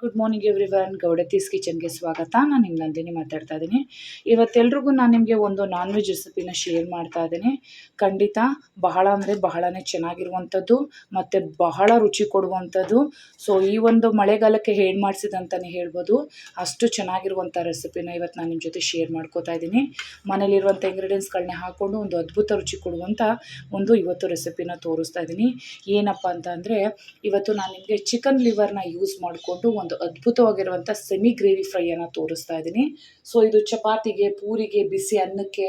Good morning everyone ಗೌಡತೀಸ್ ಕಿಚನ್ಗೆ ಸ್ವಾಗತ. ನಾನು ನಿಮ್ಮ ನಂದಿನಿ ಮಾತಾಡ್ತಾ ಇದ್ದೀನಿ ಇವತ್ತೆಲ್ರಿಗೂ ನಾನು ನಿಮಗೆ ಒಂದು ನಾನ್ ವೆಜ್ ರೆಸಿಪಿನ ಶೇರ್ ಮಾಡ್ತಾ ಇದ್ದೀನಿ ಖಂಡಿತ, ಬಹಳ ಅಂದರೆ ಬಹಳನೇ ಚೆನ್ನಾಗಿರುವಂಥದ್ದು, ಮತ್ತು ಬಹಳ ರುಚಿ ಕೊಡುವಂಥದ್ದು. ಸೊ ಈ ಒಂದು ಮಳೆಗಾಲಕ್ಕೆ ಹೇಳಿ ಮಾಡಿಸಿದಂತಲೇ ಹೇಳ್ಬೋದು. ಅಷ್ಟು ಚೆನ್ನಾಗಿರುವಂಥ ರೆಸಿಪಿನ ಇವತ್ತು ನಾನು ನಿಮ್ಮ ಜೊತೆ ಶೇರ್ ಮಾಡ್ಕೋತಾ ಇದ್ದೀನಿ ಮನೇಲಿರುವಂಥ ಇಂಗ್ರೀಡಿಯೆಂಟ್ಸ್ಗಳನ್ನೇ ಹಾಕ್ಕೊಂಡು ಒಂದು ಅದ್ಭುತ ರುಚಿ ಕೊಡುವಂಥ ಒಂದು ಇವತ್ತು ರೆಸಿಪಿನ ತೋರಿಸ್ತಾ ಇದ್ದೀನಿ ಏನಪ್ಪ ಅಂತ ಇವತ್ತು ನಾನು ನಿಮಗೆ ಚಿಕನ್ ಲಿವರ್ನ ಯೂಸ್ ಮಾಡಿಕೊಂಡು ಅದ್ಭುತವಾಗಿರುವಂಥ ಸೆಮಿ ಗ್ರೇವಿ ಫ್ರೈಯನ್ನು ತೋರಿಸ್ತಾ ಇದ್ದೀನಿ. ಸೊ ಇದು ಚಪಾತಿಗೆ, ಪೂರಿಗೆ, ಬಿಸಿ ಅನ್ನಕ್ಕೆ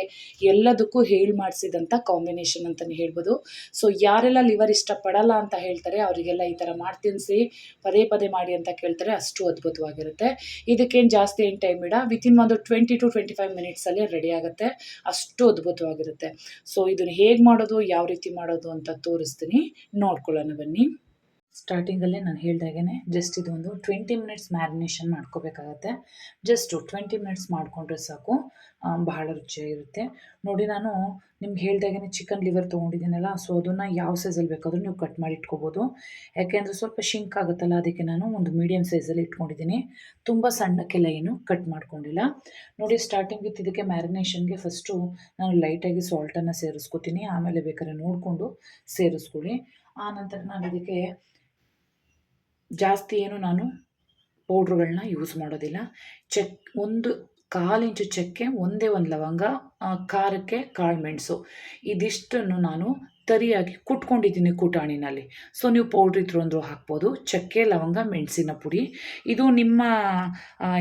ಎಲ್ಲದಕ್ಕೂ ಹೇಳಿ ಮಾಡಿಸಿದಂಥ ಕಾಂಬಿನೇಷನ್ ಅಂತಲೇ ಹೇಳ್ಬೋದು. ಸೊ ಯಾರೆಲ್ಲ ಲಿವರ್ ಇಷ್ಟಪಡಲ್ಲ ಅಂತ ಹೇಳ್ತಾರೆ, ಅವರಿಗೆಲ್ಲ ಈ ಥರ ಮಾಡಿ ತಿನ್ನಿಸಿ ಪದೇ ಪದೇ ಮಾಡಿ ಅಂತ ಕೇಳ್ತಾರೆ, ಅಷ್ಟು ಅದ್ಭುತವಾಗಿರುತ್ತೆ. ಇದಕ್ಕೇನು ಜಾಸ್ತಿ ಏನು ಟೈಮ್ ಇಡ ವಿತಿನ್ ಒಂದು ಟ್ವೆಂಟಿ ಟು ಟ್ವೆಂಟಿ ಫೈವ್ ಮಿನಿಟ್ಸಲ್ಲಿ ರೆಡಿ ಆಗುತ್ತೆ, ಅಷ್ಟು ಅದ್ಭುತವಾಗಿರುತ್ತೆ. ಸೊ ಇದನ್ನು ಹೇಗೆ ಮಾಡೋದು, ಯಾವ ರೀತಿ ಮಾಡೋದು ಅಂತ ತೋರಿಸ್ತೀನಿ. ನೋಡ್ಕೊಳ್ಳೋಣ ಬನ್ನಿ. ಸ್ಟಾರ್ಟಿಂಗಲ್ಲೇ ನಾನು ಹೇಳ್ದಾಗೇ ಜಸ್ಟ್ ಇದೊಂದು ಟ್ವೆಂಟಿ ಮಿನಿಟ್ಸ್ ಮ್ಯಾರಿನೇಷನ್ ಮಾಡ್ಕೋಬೇಕಾಗತ್ತೆ. ಜಸ್ಟು ಟ್ವೆಂಟಿ ಮಿನಿಟ್ಸ್ ಮಾಡಿಕೊಂಡ್ರೆ ಸಾಕು. ಬಹಳ ರುಚಿಯಾಗಿರುತ್ತೆ ನೋಡಿ ನಾನು ನಿಮ್ಗೆ ಹೇಳ್ದಾಗೇ ಚಿಕನ್ ಲಿವರ್ ತೊಗೊಂಡಿದ್ದೀನಲ್ಲ ಸೊ ಅದನ್ನು ಯಾವ ಸೈಜಲ್ಲಿ ಬೇಕಾದರೂ ನೀವು ಕಟ್ ಮಾಡಿ ಇಟ್ಕೋಬೋದು. ಯಾಕೆಂದರೆ ಸ್ವಲ್ಪ ಶಿಂಕ್ ಆಗುತ್ತಲ್ಲ, ಅದಕ್ಕೆ ನಾನು ಒಂದು ಮೀಡಿಯಮ್ ಸೈಜಲ್ಲಿ ಇಟ್ಕೊಂಡಿದ್ದೀನಿ. ತುಂಬ ಸಣ್ಣಕ್ಕೆಲ್ಲ ಏನು ಕಟ್ ಮಾಡ್ಕೊಂಡಿಲ್ಲ. ನೋಡಿ ಸ್ಟಾರ್ಟಿಂಗ್ ವಿತ್ ಇದಕ್ಕೆ ಮ್ಯಾರಿನೇಷನ್ಗೆ ಫಸ್ಟು ನಾನು ಲೈಟಾಗಿ ಸಾಲ್ಟನ್ನು ಸೇರಿಸ್ಕೊತೀನಿ. ಆಮೇಲೆ ಬೇಕಾದ್ರೆ ನೋಡಿಕೊಂಡು ಸೇರಿಸ್ಕೊಳ್ಳಿ. ಆನಂತರ ನಾನು ಇದಕ್ಕೆ ಜಾಸ್ತಿ ಏನು ನಾನು ಪೌಡ್ರುಗಳನ್ನ ಯೂಸ್ ಮಾಡೋದಿಲ್ಲ. ಚೆಕ್ ಒಂದು ಕಾಲು ಇಂಚು ಚಕ್ಕೆ, ಒಂದೇ ಒಂದು ಲವಂಗ ಖಾರಕ್ಕೆ ಕಾಳು ಮೆಣಸು. ಇದಿಷ್ಟನ್ನು ನಾನು ತರಿಯಾಗಿ ಕುಟ್ಕೊಂಡಿದ್ದೀನಿ ಕುಟಾಣಿನಲ್ಲಿ. ಸೊ, ನೀವು ಪೌಡ್ರ್ ಇದ್ರು ಅಂದರೂ ಹಾಕ್ಬೋದು. ಚಕ್ಕೆ, ಲವಂಗ, ಮೆಣಸಿನ ಪುಡಿ. ಇದು ನಿಮ್ಮ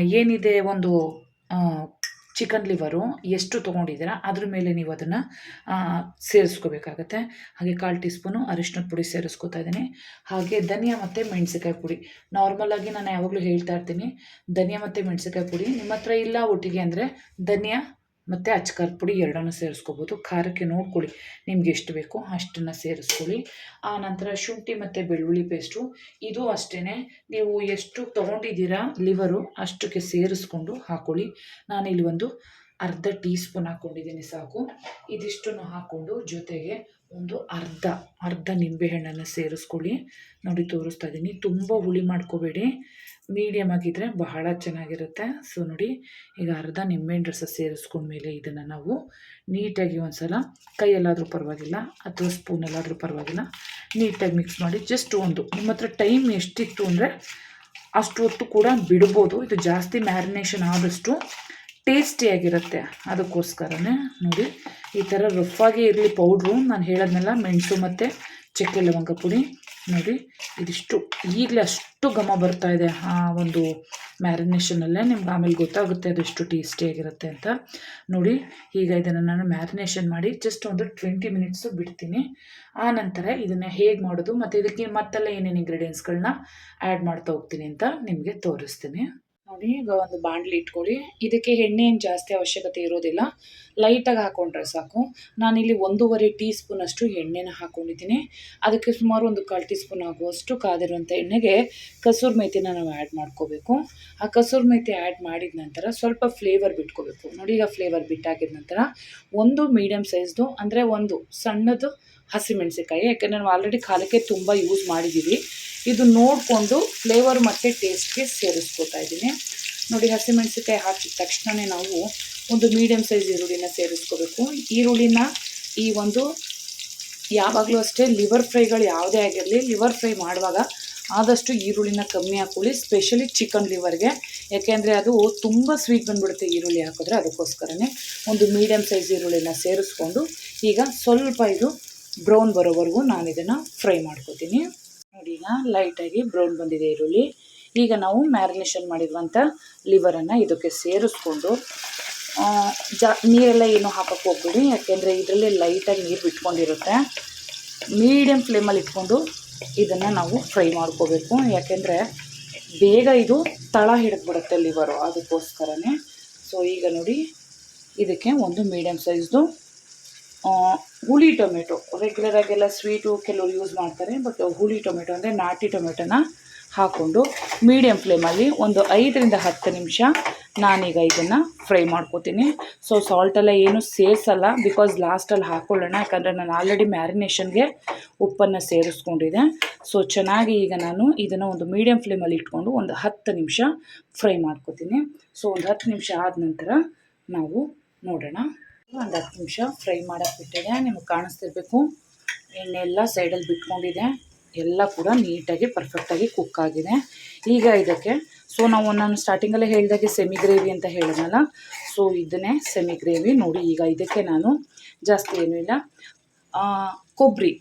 ಏನಿದೆ ಒಂದು ಚಿಕನ್ ಲಿವರು ಎಷ್ಟು ತೊಗೊಂಡಿದ್ದೀರಾ, ಅದ್ರ ಮೇಲೆ ನೀವು ಅದನ್ನು ಸೇರಿಸ್ಕೋಬೇಕಾಗತ್ತೆ. ಹಾಗೆ ಕಾಲು ಟೀ ಸ್ಪೂನು ಅರಿಶಿನದ ಪುಡಿ ಸೇರಿಸ್ಕೊತಾ ಇದ್ದೀನಿ. ಹಾಗೆ ಧನಿಯಾ ಮತ್ತು ಮೆಣಸಿಕಾಯಿ ಪುಡಿ. ನಾರ್ಮಲಾಗಿ ನಾನು ಯಾವಾಗಲೂ ಹೇಳ್ತಾ ಇರ್ತೀನಿ, ಧನಿಯಾ ಮತ್ತು ಮೆಣಸಿಕಾಯಿ ಪುಡಿ. ನಿಮ್ಮ ಹತ್ರ ಇಲ್ಲ ಒಟ್ಟಿಗೆ ಅಂದರೆ ಧನಿಯಾ ಮತ್ತು ಅಚ್ಕಾರದ ಪುಡಿ ಎರಡನ್ನೂ ಸೇರಿಸ್ಕೋಬೋದು. ಖಾರಕ್ಕೆ ನೋಡ್ಕೊಳ್ಳಿ ನಿಮ್ಗೆ ಎಷ್ಟು ಬೇಕೋ ಅಷ್ಟನ್ನು ಸೇರಿಸ್ಕೊಳ್ಳಿ. ಆ ನಂತರ ಶುಂಠಿ ಮತ್ತು ಬೆಳ್ಳುಳ್ಳಿ ಪೇಸ್ಟು, ಇದು ಅಷ್ಟೇ ನೀವು ಎಷ್ಟು ತೊಗೊಂಡಿದ್ದೀರಾ ಲಿವರು ಅಷ್ಟಕ್ಕೆ ಸೇರಿಸ್ಕೊಂಡು ಹಾಕ್ಕೊಳ್ಳಿ ನಾನಿಲ್ಲಿ ಒಂದು ಅರ್ಧ ಟೀ ಸ್ಪೂನ್ ಹಾಕ್ಕೊಂಡಿದ್ದೀನಿ ಸಾಕು. ಇದಿಷ್ಟನ್ನು ಹಾಕ್ಕೊಂಡು ಜೊತೆಗೆ ಒಂದು ಅರ್ಧ ಅರ್ಧ ನಿಂಬೆಹಣ್ಣನ್ನು ಸೇರಿಸ್ಕೊಳ್ಳಿ. ನೋಡಿ, ತೋರಿಸ್ತಾ ಇದ್ದೀನಿ. ತುಂಬ ಹುಳಿ ಮಾಡ್ಕೋಬೇಡಿ. ಮೀಡಿಯಮ್ ಆಗಿದ್ದರೆ ಬಹಳ ಚೆನ್ನಾಗಿರುತ್ತೆ. ಸೊ ನೋಡಿ, ಈಗ ಅರ್ಧ ನಿಂಬೆಹಣ್ಣು ರಸ ಸೇರಿಸ್ಕೊಂಡ್ಮೇಲೆ ಇದನ್ನು ನಾವು ನೀಟಾಗಿ ಒಂದು ಸಲ ಕೈಯಲ್ಲಾದರೂ ಪರವಾಗಿಲ್ಲ ಅಥವಾ ಸ್ಪೂನಲ್ಲಾದರೂ ಪರವಾಗಿಲ್ಲ ನೀಟಾಗಿ ಮಿಕ್ಸ್ ಮಾಡಿ ಜಸ್ಟ್ ಒಂದು. ನಿಮ್ಮ ಹತ್ರ ಟೈಮ್ ಎಷ್ಟಿತ್ತು ಅಂದರೆ ಅಷ್ಟು ಹೊತ್ತು ಕೂಡ ಬಿಡ್ಬೋದು. ಇದು ಜಾಸ್ತಿ ಮ್ಯಾರಿನೇಷನ್ ಆದಷ್ಟು ಟೇಸ್ಟಿಯಾಗಿರುತ್ತೆ ಅದಕ್ಕೋಸ್ಕರನೇ ನೋಡಿ ಈ ಥರ ರಫಾಗಿ ಇರಲಿ ಪೌಡ್ರು ನಾನು ಹೇಳೋದ್ನೆಲ್ಲ, ಮೆಣಸು ಮತ್ತು ಚಕ್ಕೆ ಲವಂಗ ಪುಡಿ. ನೋಡಿ, ಇದಿಷ್ಟು ಈಗಲೇ ಅಷ್ಟು ಘಮ ಬರ್ತಾ ಇದೆ ಆ ಒಂದು ಮ್ಯಾರಿನೇಷನಲ್ಲೇ. ನಿಮ್ಗೆ ಆಮೇಲೆ ಗೊತ್ತಾಗುತ್ತೆ ಅದು ಎಷ್ಟು ಟೇಸ್ಟಿಯಾಗಿರುತ್ತೆ ಅಂತ. ನೋಡಿ, ಈಗ ಇದನ್ನು ನಾನು ಮ್ಯಾರಿನೇಷನ್ ಮಾಡಿ ಜಸ್ಟ್ ಒಂದು ಟ್ವೆಂಟಿ ಮಿನಿಟ್ಸು ಬಿಡ್ತೀನಿ. ಆ ನಂತರ ಇದನ್ನು ಹೇಗೆ ಮಾಡೋದು, ಮತ್ತು ಇದಕ್ಕೆ ಮತ್ತೆಲ್ಲ ಏನೇನು ಇಂಗ್ರೀಡಿಯೆಂಟ್ಸ್ಗಳನ್ನ ಆ್ಯಡ್ ಮಾಡ್ತಾ ಹೋಗ್ತೀನಿ ಅಂತ ನಿಮಗೆ ತೋರಿಸ್ತೀನಿ. ನೋಡಿ, ಈಗ ಒಂದು ಬಾಣಲಿ ಇಟ್ಕೊಳ್ಳಿ. ಇದಕ್ಕೆ ಎಣ್ಣೆ ಏನು ಜಾಸ್ತಿ ಅವಶ್ಯಕತೆ ಇರೋದಿಲ್ಲ. ಲೈಟಾಗಿ ಹಾಕ್ಕೊಂಡ್ರೆ ಸಾಕು. ನಾನಿಲ್ಲಿ ಒಂದೂವರೆ ಟೀ ಸ್ಪೂನಷ್ಟು ಎಣ್ಣೆನ ಹಾಕ್ಕೊಂಡಿದ್ದೀನಿ ಅದಕ್ಕೆ ಸುಮಾರು ಒಂದು ಕಾಲು ಟೀ ಸ್ಪೂನ್ ಆಗುವಷ್ಟು ಕಾದಿರುವಂಥ ಎಣ್ಣೆಗೆ ಕಸೂರು ಮೇಥಿನ ನಾವು ಆ್ಯಡ್ ಮಾಡ್ಕೋಬೇಕು. ಆ ಕಸೂರು ಮೇಥಿ ಆ್ಯಡ್ ಮಾಡಿದ ನಂತರ ಸ್ವಲ್ಪ ಫ್ಲೇವರ್ ಬಿಟ್ಕೋಬೇಕು. ನೋಡಿ, ಈಗ ಫ್ಲೇವರ್ ಬಿಟ್ಟಾಕಿದ ನಂತರ ಒಂದು ಮೀಡಿಯಮ್ ಸೈಜ್ದು, ಅಂದರೆ ಒಂದು ಸಣ್ಣದು ಹಸಿಮೆಣಸಿಕಾಯಿ ಯಾಕೆಂದರೆ ನಾವು ಆಲ್ರೆಡಿ ಕಾಲಕ್ಕೆ ತುಂಬ ಯೂಸ್ ಮಾಡಿದ್ದೀವಿ. ಇದು ನೋಡಿಕೊಂಡು ಫ್ಲೇವರ್ ಮತ್ತು ಟೇಸ್ಟ್ಗೆ ಸೇರಿಸ್ಕೊತಾ ಇದ್ದೀನಿ. ನೋಡಿ ಹಸಿಮೆಣಸಿಕಾಯಿ ಹಾಕಿದ ತಕ್ಷಣವೇ ನಾವು ಒಂದು ಮೀಡಿಯಮ್ ಸೈಜ್ ಈರುಳ್ಳಿನ ಸೇರಿಸ್ಕೋಬೇಕು. ಈರುಳ್ಳಿನ ಈ ಒಂದು ಯಾವಾಗಲೂ ಅಷ್ಟೇ ಲಿವರ್ ಫ್ರೈಗಳು ಯಾವುದೇ ಆಗಿರಲಿ ಲಿವರ್ ಫ್ರೈ ಮಾಡುವಾಗ ಆದಷ್ಟು ಈರುಳ್ಳಿನ ಕಮ್ಮಿ ಹಾಕೊಳ್ಳಿ ಸ್ಪೆಷಲಿ ಚಿಕನ್ ಲಿವರ್ಗೆ ಯಾಕೆಂದರೆ ಅದು ತುಂಬ ಸ್ವೀಟ್ ಬಂದುಬಿಡುತ್ತೆ ಈರುಳ್ಳಿ ಹಾಕಿದ್ರೆ ಅದಕ್ಕೋಸ್ಕರನೇ ಒಂದು ಮೀಡಿಯಮ್ ಸೈಜ್ ಈರುಳ್ಳಿನ ಸೇರಿಸ್ಕೊಂಡು ಈಗ ಸ್ವಲ್ಪ ಇದು ಬ್ರೌನ್ ಬರೋವರೆಗೂ ನಾನು ಇದನ್ನು ಫ್ರೈ ಮಾಡ್ಕೋತೀನಿ. ನೋಡಿ ಈಗ ಲೈಟಾಗಿ ಬ್ರೌನ್ ಬಂದಿದೆ ಈರುಳ್ಳಿ. ಈಗ ನಾವು ಮ್ಯಾರಿನೇಷನ್ ಮಾಡಿರುವಂಥ ಲಿವರನ್ನು ಇದಕ್ಕೆ ಸೇರಿಸ್ಕೊಂಡು ಜಾ, ನೀರೆಲ್ಲ ಏನು ಹಾಕಕ್ಕೆ ಹೋಗ್ಬೇಡಿ, ಯಾಕೆಂದರೆ ಇದರಲ್ಲಿ ಲೈಟಾಗಿ ನೀರು ಬಿಟ್ಕೊಂಡಿರುತ್ತೆ. ಮೀಡಿಯಮ್ ಫ್ಲೇಮಲ್ಲಿ ಇಟ್ಕೊಂಡು ಇದನ್ನು ನಾವು ಫ್ರೈ ಮಾಡ್ಕೋಬೇಕು. ಯಾಕೆಂದರೆ ಬೇಗ ಇದು ತಳ ಹಿಡಿದ್ಬಿಡುತ್ತೆ ಲಿವರು ಅದಕ್ಕೋಸ್ಕರನೇ. ಸೊ ಈಗ ನೋಡಿ, ಇದಕ್ಕೆ ಒಂದು ಮೀಡಿಯಮ್ ಸೈಜ್ದು ಹುಳಿ ಟೊಮೆಟೊ. ರೆಗ್ಯುಲರಾಗೆಲ್ಲ ಸ್ವೀಟು ಕೆಲವರು ಯೂಸ್ ಮಾಡ್ತಾರೆ ಬಟ್ ಹುಳಿ ಟೊಮೆಟೊ ಅಂದರೆ ನಾಟಿ ಟೊಮೆಟೊನ ಹಾಕ್ಕೊಂಡು ಮೀಡಿಯಮ್ ಫ್ಲೇಮಲ್ಲಿ ಒಂದು ಐದರಿಂದ ಹತ್ತು ನಿಮಿಷ ನಾನೀಗ ಇದನ್ನು ಫ್ರೈ ಮಾಡ್ಕೋತೀನಿ. ಸೊ ಸಾಲ್ಟೆಲ್ಲ ಏನು ಸೇರಿಸಲ್ಲ ಬಿಕಾಸ್ ಲಾಸ್ಟಲ್ಲಿ ಹಾಕ್ಕೊಳ್ಳೋಣ ಯಾಕಂದರೆ ನಾನು ಆಲ್ರೆಡಿ ಮ್ಯಾರಿನೇಷನ್ಗೆ ಉಪ್ಪನ್ನು ಸೇರಿಸ್ಕೊಂಡಿದ್ದೆ. ಸೊ ಚೆನ್ನಾಗಿ ಈಗ ನಾನು ಇದನ್ನು ಒಂದು ಮೀಡಿಯಮ್ ಫ್ಲೇಮಲ್ಲಿ ಇಟ್ಕೊಂಡು ಒಂದು ಹತ್ತು ನಿಮಿಷ ಫ್ರೈ ಮಾಡ್ಕೋತೀನಿ. ಸೊ ಒಂದು ಹತ್ತು ನಿಮಿಷ ಆದ ನಂತರ ನಾವು ನೋಡೋಣ. ಒಂದು ಹತ್ತು ನಿಮಿಷ ಫ್ರೈ ಮಾಡೋಕ್ಕೆ ಬಿಟ್ಟಿದೆ, ನಿಮಗೆ ಕಾಣಿಸ್ತಿರ್ಬೇಕು. ಎಣ್ಣೆ ಎಲ್ಲ ಸೈಡಲ್ಲಿ ಬಿಟ್ಕೊಂಡಿದೆ. ಎಲ್ಲ ಕೂಡ ನೀಟಾಗಿ ಪರ್ಫೆಕ್ಟಾಗಿ ಕುಕ್ ಆಗಿದೆ. ಈಗ ಇದಕ್ಕೆ ಸೊ ನಾವು ನಾನು ಸ್ಟಾರ್ಟಿಂಗಲ್ಲೇ ಹೇಳಿದಾಗೆ ಸೆಮಿ ಗ್ರೇವಿ ಅಂತ ಹೇಳಿದ್ನಲ್ಲ ಸೊ ಇದನ್ನೇ ಸೆಮಿ ಗ್ರೇವಿ ನೋಡಿ ಈಗ ಇದಕ್ಕೆ ನಾನು ಜಾಸ್ತಿ ಏನೂ ಇಲ್ಲ. ಕೊಬ್ಬರಿ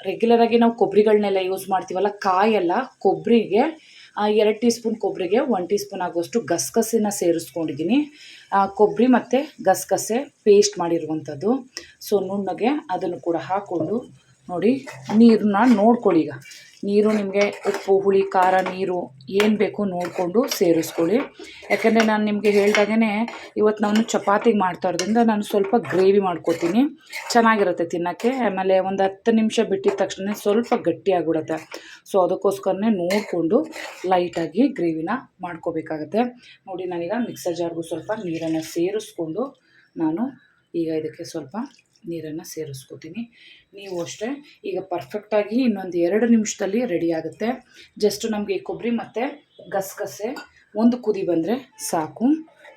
ರೆಗ್ಯುಲರಾಗಿ ನಾವು ಕೊಬ್ಬರಿಗಳನ್ನೆಲ್ಲ ಯೂಸ್ ಮಾಡ್ತೀವಲ್ಲ, ಕಾಯೆಲ್ಲ ಕೊಬ್ಬರಿಗೆ ಎರಡು ಟೀ ಸ್ಪೂನ್ ಕೊಬ್ಬರಿಗೆ ಒನ್ ಟೀ ಸ್ಪೂನ್ ಆಗುವಷ್ಟು ಗಸಗಸೆನ ಸೇರಿಸ್ಕೊಂಡಿದ್ದೀನಿ. ಕೊಬ್ಬರಿ ಮತ್ತು ಗಸಗಸೆ ಪೇಸ್ಟ್ ಮಾಡಿರುವಂಥದ್ದು. ಸೊ ನುಣ್ಣಗೆ ಅದನ್ನು ಕೂಡ ಹಾಕ್ಕೊಂಡು ನೋಡಿ ನೀರನ್ನ ನೋಡ್ಕೊಳ್ಳಿ ಈಗ. ನೀರು ನಿಮಗೆ ಉಪ್ಪು, ಹುಳಿ, ಖಾರ, ನೀರು ಏನು ಬೇಕು ನೋಡಿಕೊಂಡು ಸೇರಿಸ್ಕೊಳ್ಳಿ. ಯಾಕೆಂದರೆ ನಾನು ನಿಮಗೆ ಹೇಳ್ದಾಗೇ ಇವತ್ತು ನಾನು ಚಪಾತಿಗೆ ಮಾಡ್ತಾ ಇರೋದ್ರಿಂದ ನಾನು ಸ್ವಲ್ಪ ಗ್ರೇವಿ ಮಾಡ್ಕೋತೀನಿ. ಚೆನ್ನಾಗಿರುತ್ತೆ ತಿನ್ನೋಕ್ಕೆ. ಆಮೇಲೆ ಒಂದು ಹತ್ತು ನಿಮಿಷ ಬಿಟ್ಟಿದ ತಕ್ಷಣ ಸ್ವಲ್ಪ ಗಟ್ಟಿಯಾಗ್ಬಿಡುತ್ತೆ ಸೊ ಅದಕ್ಕೋಸ್ಕರನೇ ನೋಡಿಕೊಂಡು ಲೈಟಾಗಿ ಗ್ರೇವಿನ ಮಾಡ್ಕೋಬೇಕಾಗತ್ತೆ. ನೋಡಿ, ನಾನೀಗ ಮಿಕ್ಸರ್ ಜಾರ್ಗೂ ಸ್ವಲ್ಪ ನೀರನ್ನು ಸೇರಿಸ್ಕೊಂಡು ನಾನು ಈಗ ಇದಕ್ಕೆ ಸ್ವಲ್ಪ ನೀರನ್ನು ಸೇರಿಸ್ಕೋತೀನಿ. ನೀವು ಅಷ್ಟೇ ಈಗ ಪರ್ಫೆಕ್ಟಾಗಿ ಇನ್ನೊಂದು ಎರಡು ನಿಮಿಷದಲ್ಲಿ ರೆಡಿ ಆಗುತ್ತೆ. ಜಸ್ಟ್ ನಮಗೆ ಕೊಬ್ಬರಿ ಮತ್ತು ಗಸಗಸೆ ಒಂದು ಕುದಿ ಬಂದರೆ ಸಾಕು.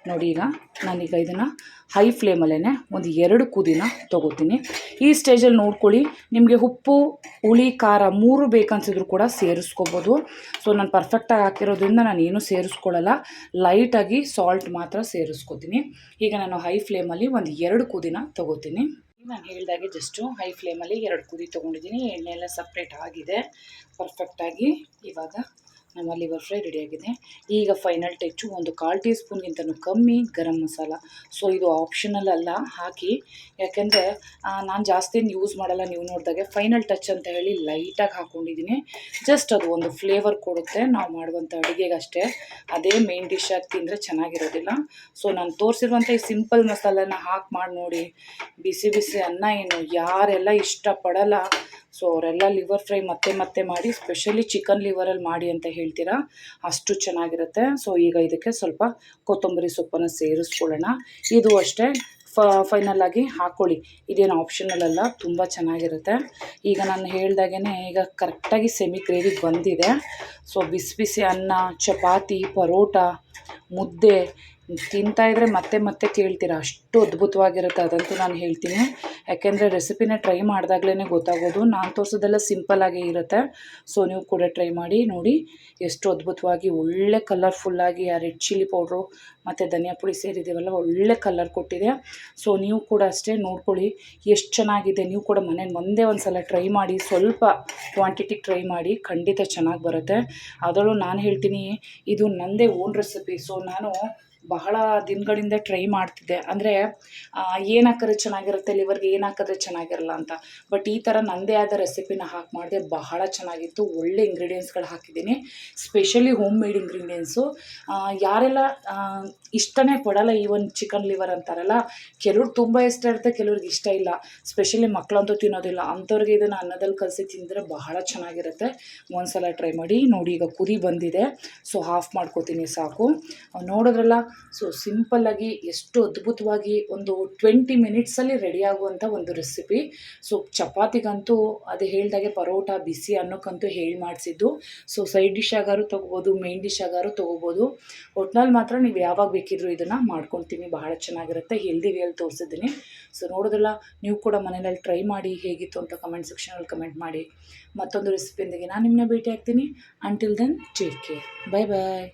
ನೋಡಿ ಈಗ ನಾನೀಗ ಇದನ್ನು ಹೈ ಫ್ಲೇಮಲ್ಲೇ ಒಂದು ಎರಡು ಕುದಿನ ತೊಗೋತೀನಿ. ಈ ಸ್ಟೇಜಲ್ಲಿ ನೋಡ್ಕೊಳ್ಳಿ, ನಿಮಗೆ ಉಪ್ಪು, ಹುಳಿ, ಖಾರ ಮೂರು ಬೇಕನ್ಸಿದ್ರು ಕೂಡ ಸೇರಿಸ್ಕೋಬೋದು. ಸೊ ನಾನು ಪರ್ಫೆಕ್ಟಾಗಿ ಹಾಕಿರೋದ್ರಿಂದ ನಾನು ಏನೂ ಸೇರಿಸ್ಕೊಳ್ಳಲ್ಲ ಲೈಟಾಗಿ ಸಾಲ್ಟ್ ಮಾತ್ರ ಸೇರಿಸ್ಕೋತೀನಿ. ಈಗ ನಾನು ಹೈ ಫ್ಲೇಮಲ್ಲಿ ಒಂದು ಎರಡು ಕುದಿನ ತೊಗೋತೀನಿ. ನಾನು ಹೇಳಿದಾಗೆ ಜಸ್ಟು ಹೈ ಫ್ಲೇಮಲ್ಲಿ ಎರಡು ಕುದಿ ತೊಗೊಂಡಿದ್ದೀನಿ. ಎಣ್ಣೆ ಎಲ್ಲ ಸಪ್ರೇಟ್ ಆಗಿದೆ ಪರ್ಫೆಕ್ಟಾಗಿ ಇವಾಗ ನಮ್ಮ ಲಿವರ್ ಫ್ರೈ ರೆಡಿಯಾಗಿದೆ ಈಗ ಫೈನಲ್ ಟಚ್ಚು ಒಂದು ಕಾಲು ಟೀ ಸ್ಪೂನ್ಗಿಂತ ಕಮ್ಮಿ ಗರಂ ಮಸಾಲ. ಸೊ ಇದು ಆಪ್ಷನಲ್ ಅಲ್ಲ, ಹಾಕಿ. ಯಾಕೆಂದರೆ ನಾನು ಜಾಸ್ತಿ ಯೂಸ್ ಮಾಡಲ್ಲ ನೀವು ನೋಡಿದಾಗೆ. ಫೈನಲ್ ಟಚ್ ಅಂತ ಹೇಳಿ ಲೈಟಾಗಿ ಹಾಕ್ಕೊಂಡಿದ್ದೀನಿ ಜಸ್ಟ್ ಅದು ಒಂದು ಫ್ಲೇವರ್ ಕೊಡುತ್ತೆ. ನಾವು ಮಾಡುವಂಥ ಅಡುಗೆಗಷ್ಟೇ. ಅದೇ ಮೇನ್ ಡಿಶ್ ಆಗಿ ತಿಂದರೆ ಚೆನ್ನಾಗಿರೋದಿಲ್ಲ. ಸೊ ನಾನು ತೋರಿಸಿರುವಂಥ ಈ ಸಿಂಪಲ್ ಮಸಾಲನ ಹಾಕಿ ಮಾಡಿ ನೋಡಿ. ಬಿಸಿ ಬಿಸಿ ಅನ್ನ ಏನು, ಯಾರೆಲ್ಲ ಇಷ್ಟಪಡಲ್ಲ. ಸೊ ಅವರೆಲ್ಲ ಲಿವರ್ ಫ್ರೈ ಮತ್ತೆ ಮತ್ತೆ ಮಾಡಿ ಸ್ಪೆಷಲಿ ಚಿಕನ್ ಲಿವರಲ್ಲಿ ಮಾಡಿ ಅಂತ ಹೇಳ್ತೀರಾ? ಅಷ್ಟು ಚೆನ್ನಾಗಿರುತ್ತೆ. ಸೊ ಈಗ ಇದಕ್ಕೆ ಸ್ವಲ್ಪ ಕೊತ್ತಂಬರಿ ಸೊಪ್ಪನ್ನು ಸೇರಿಸ್ಕೊಳ್ಳೋಣ. ಇದು ಅಷ್ಟೇ. ಫೈನಲ್ ಆಗಿ ಹಾಕ್ಕೊಳ್ಳಿ ಇದೇನು ಆಪ್ಷನಲ್ ಅಲ್ಲ, ತುಂಬ ಚೆನ್ನಾಗಿರುತ್ತೆ. ಈಗ ನಾನು ಹೇಳ್ದಾಗೇ ಈಗ ಕರೆಕ್ಟಾಗಿ ಸೆಮಿ ಗ್ರೇವಿ ಬಂದಿದೆ. ಸೊ ಬಿಸಿ ಬಿಸಿ ಅನ್ನ, ಚಪಾತಿ, ಪರೋಟ, ಮುದ್ದೆ ತಿಂತಾಯಿದ್ರೆ ಮತ್ತೆ ಮತ್ತೆ ಕೇಳ್ತೀರಾ? ಅಷ್ಟು ಅದ್ಭುತವಾಗಿರುತ್ತೆ. ಅದಂತೂ ನಾನು ಹೇಳ್ತೀನಿ. ಯಾಕೆಂದರೆ ರೆಸಿಪಿನ ಟ್ರೈ ಮಾಡಿದಾಗ್ಲೇ ಗೊತ್ತಾಗೋದು. ನಾನು ತೋರಿಸೋದೆಲ್ಲ ಸಿಂಪಲ್ಲಾಗೇ ಇರುತ್ತೆ. ಸೊ, ನೀವು ಕೂಡ ಟ್ರೈ ಮಾಡಿ, ನೋಡಿ. ಎಷ್ಟು ಅದ್ಭುತವಾಗಿ ಒಳ್ಳೆ ಕಲರ್ಫುಲ್ಲಾಗಿ ಆ ರೆಡ್ ಚಿಲ್ಲಿ ಪೌಡ್ರು ಮತ್ತು ಧನಿಯಾ ಪುಡಿ ಸೇರಿದ್ದೀವಲ್ಲ ಒಳ್ಳೆ ಕಲರ್ ಕೊಟ್ಟಿದೆ. ಸೊ, ನೀವು ಕೂಡ ಅಷ್ಟೇ ನೋಡ್ಕೊಳ್ಳಿ. ಎಷ್ಟು ಚೆನ್ನಾಗಿದೆ. ನೀವು ಕೂಡ ಮನೇಲಿ ಒಂದೇ ಒಂದು ಸಲ ಟ್ರೈ ಮಾಡಿ, ಸ್ವಲ್ಪ ಕ್ವಾಂಟಿಟಿ ಟ್ರೈ ಮಾಡಿ, ಖಂಡಿತ ಚೆನ್ನಾಗಿ ಬರುತ್ತೆ. ಅದರಲ್ಲೂ ನಾನು ಹೇಳ್ತೀನಿ, ಇದು ನನ್ನದೇ ಓನ್ ರೆಸಿಪಿ ಸೊ, ನಾನು ಬಹಳ ದಿನಗಳಿಂದ ಟ್ರೈ ಮಾಡ್ತಿದ್ದೆ. ಅಂದರೆ ಏನು ಹಾಕಿದ್ರೆ ಚೆನ್ನಾಗಿರುತ್ತೆ ಲಿವರ್ಗೆ ಏನು ಹಾಕಿದ್ರೆ ಚೆನ್ನಾಗಿರಲ್ಲ ಅಂತ. ಬಟ್ ಈ ಥರ ನನ್ನದೇ ಆದ ರೆಸಿಪಿನ ಹಾಕಿ ಮಾಡಿದೆ, ಬಹಳ ಚೆನ್ನಾಗಿತ್ತು. ಒಳ್ಳೆ ಇಂಗ್ರೀಡಿಯೆಂಟ್ಸ್ಗಳು ಹಾಕಿದ್ದೀನಿ. ಸ್ಪೆಷಲಿ ಹೋಮ್ ಮೇಡ್ ಇಂಗ್ರೀಡಿಯೆಂಟ್ಸು ಯಾರೆಲ್ಲ ಇಷ್ಟನೇ ಪಡಲ್ಲ ಈವನ್ ಚಿಕನ್ ಲಿವರ್ ಅಂತಾರಲ್ಲ, ಕೆಲವ್ರು ತುಂಬ ಇಷ್ಟ ಇರುತ್ತೆ, ಕೆಲವ್ರಿಗೆ ಇಷ್ಟ ಇಲ್ಲ. ಸ್ಪೆಷಲಿ ಮಕ್ಕಳಂತೂ ತಿನ್ನೋದಿಲ್ಲ. ಅಂಥವ್ರಿಗೆ ಇದನ್ನು ಅನ್ನದಲ್ಲಿ ಕಲಸಿ ತಿಂದರೆ ಬಹಳ ಚೆನ್ನಾಗಿರುತ್ತೆ. ಒಂದ್ಸಲ ಟ್ರೈ ಮಾಡಿ ನೋಡಿ, ಈಗ ಕುದಿ ಬಂದಿದೆ. ಸೊ ಹಾಫ್ ಮಾಡ್ಕೋತೀನಿ ಸಾಕು. ನೋಡಿದ್ರಲ್ಲ ಸೊ ಸಿಂಪಲ್ಲಾಗಿ ಎಷ್ಟು ಅದ್ಭುತವಾಗಿ ಒಂದು ಟ್ವೆಂಟಿ ಮಿನಿಟ್ಸಲ್ಲಿ ರೆಡಿ ಆಗುವಂಥ ಒಂದು ರೆಸಿಪಿ ಸೊ ಚಪಾತಿಗಂತೂ ಅದು ಹೇಳಿದಾಗೆ ಪರೋಟ, ಬಿಸಿ ಅನ್ನೋಕ್ಕಂತೂ ಹೇಳಿ ಮಾಡಿಸಿದ್ದು. ಸೊ ಸೈಡ್ ಡಿಶ್ ಆಗಾರು ತೊಗೋಬೋದು ಮೇನ್ ಡಿಶ್ ಆಗಾರು ತೊಗೋಬೋದು. ಒಟ್ನಲ್ಲಿ ಮಾತ್ರ ನೀವು ಯಾವಾಗ ಬೇಕಿದ್ರೂ ಇದನ್ನು ಮಾಡ್ಕೊತೀನಿ, ಬಹಳ ಚೆನ್ನಾಗಿರುತ್ತೆ ಹೆಲ್ದಿ ವೇಯಲ್ಲಿ ತೋರಿಸಿದ್ದೀನಿ. ಸೊ ನೋಡೋದಿಲ್ಲ, ನೀವು ಕೂಡ ಮನೆಯಲ್ಲಿ ಟ್ರೈ ಮಾಡಿ ಹೇಗಿತ್ತು ಅಂತ ಕಮೆಂಟ್ ಸೆಕ್ಷನಲ್ಲಿ ಕಮೆಂಟ್ ಮಾಡಿ. ಮತ್ತೊಂದು ರೆಸಿಪಿಯೊಂದಿಗೆ ನಾನು ನಿಮ್ಮನ್ನ ಭೇಟಿ ಆಗ್ತೀನಿ until then take care bye bye